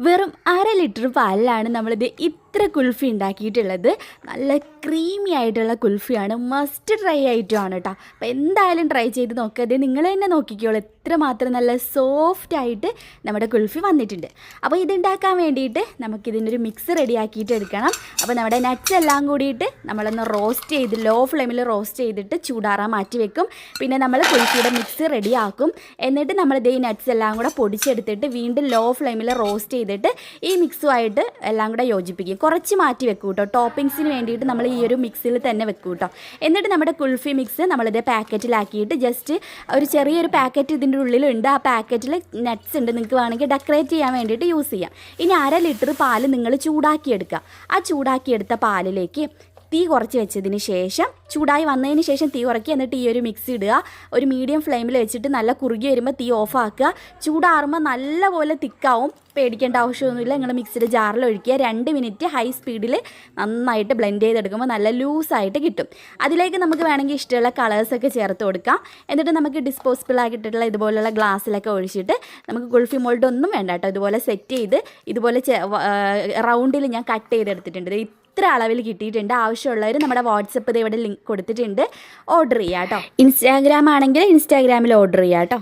വെറും അര ലിറ്റർ പാലിലാണ് നമ്മളിത് ഇത്ര കുൽഫി ഉണ്ടാക്കിയിട്ടുള്ളത്. നല്ല ക്രീമി ആയിട്ടുള്ള കുൽഫിയാണ്. മസ്റ്റ് ട്രൈ ആയിട്ടുമാണ് കേട്ടോ അപ്പോൾ എന്തായാലും ട്രൈ ചെയ്ത് നോക്കാതെ നിങ്ങൾ തന്നെ നോക്കിക്കോളൂ. എത്ര മാത്രം നല്ല സോഫ്റ്റ് ആയിട്ട് നമ്മുടെ കുൽഫി വന്നിട്ടുണ്ട്. അപ്പോൾ ഇതുണ്ടാക്കാൻ വേണ്ടിയിട്ട് നമുക്കിതിന്റെ ഒരു മിക്സ് റെഡിയാക്കിയിട്ട് എടുക്കണം. അപ്പോൾ നമ്മുടെ നട്ട്സ് എല്ലാം കൂടിയിട്ട് നമ്മളൊന്ന് റോസ്റ്റ് ചെയ്ത് ലോ ഫ്ലെയിമിൽ റോസ്റ്റ് ചെയ്തിട്ട് ചൂടാറാൻ മാറ്റി വെക്കും. പിന്നെ നമ്മൾ കുൽഫിയുടെ മിക്സ് റെഡിയാക്കും എന്നിട്ട് നമ്മൾ ഇതേ നട്ട്സ് എല്ലാം കൂടെ പൊടിച്ചെടുത്തിട്ട് വീണ്ടും ലോ ഫ്ലെയിമിൽ റോസ്റ്റ് ചെയ്തിട്ട് ഈ മിക്സുമായിട്ട് എല്ലാം കൂടെ യോജിപ്പിക്കും. കുറച്ച് മാറ്റി വെക്കും കേട്ടോ ടോപ്പിങ്സിന് വേണ്ടിയിട്ട് നമ്മൾ ഈ ഒരു മിക്സിൽ തന്നെ വെക്കും കേട്ടോ എന്നിട്ട് നമ്മുടെ കുൽഫി മിക്സ് നമ്മളിത് പാക്കറ്റിലാക്കിയിട്ട് ജസ്റ്റ് ഒരു ചെറിയൊരു പാക്കറ്റ് ഇതിന്റെ ഉള്ളിലുണ്ട്. ആ പാക്കറ്റിൽ നട്ട്സ് ഉണ്ട്. നിങ്ങൾക്ക് വേണമെങ്കിൽ ഡെക്കറേറ്റ് ചെയ്യാൻ വേണ്ടിയിട്ട് യൂസ് ചെയ്യാം. ഇനി അര ലിറ്റർ പാൽ നിങ്ങൾ ചൂടാക്കിയെടുക്കുക. ആ ചൂടാക്കിയെടുത്ത പാലിലേക്ക് തീ കുറച്ച് വെച്ചതിന് ശേഷം ചൂടായി വന്നതിന് ശേഷം തീ കുറയ്ക്കുക. എന്നിട്ട് ഈ ഒരു മിക്സ് ഇടുക. ഒരു മീഡിയം ഫ്ലെയിമിൽ വെച്ചിട്ട് നല്ല കുറുകി വരുമ്പോൾ തീ ഓഫാക്കുക ചൂടാറുമ്പോൾ നല്ലപോലെ തിക്കാവും പേടിക്കേണ്ട ആവശ്യമൊന്നുമില്ല. നിങ്ങൾ മിക്സിയുടെ ജാറിൽ ഒഴിക്കുക. രണ്ട് മിനിറ്റ് ഹൈ സ്പീഡിൽ നന്നായിട്ട് ബ്ലെൻഡ് ചെയ്തെടുക്കുമ്പോൾ നല്ല ലൂസായിട്ട് കിട്ടും. അതിലേക്ക് നമുക്ക് വേണമെങ്കിൽ ഇഷ്ടമുള്ള കളേഴ്സൊക്കെ ചേർത്ത് കൊടുക്കാം. എന്നിട്ട് നമുക്ക് ഡിസ്പോസിബിൾ ആക്കിയിട്ടുള്ള ഇതുപോലുള്ള ഗ്ലാസ്സിലൊക്കെ ഒഴിച്ചിട്ട് നമുക്ക് ഗൾഫി മോൾഡ് ഒന്നും വേണ്ട കേട്ടോ. ഇതുപോലെ സെറ്റ് ചെയ്ത് ഇതുപോലെ റൗണ്ടിൽ ഞാൻ കട്ട് ചെയ്തെടുത്തിട്ടുണ്ട്. ഇത് ഇത്ര അളവിൽ കിട്ടിയിട്ടുണ്ട്. ആവശ്യമുള്ളവർ നമ്മുടെ വാട്സപ്പ് ഇവിടെ ലിങ്ക് കൊടുത്തിട്ടുണ്ട്. ഓർഡർ ചെയ്യാം കേട്ടോ. ഇൻസ്റ്റാഗ്രാം ആണെങ്കിൽ ഇൻസ്റ്റാഗ്രാമിൽ ഓർഡർ ചെയ്യാം കേട്ടോ.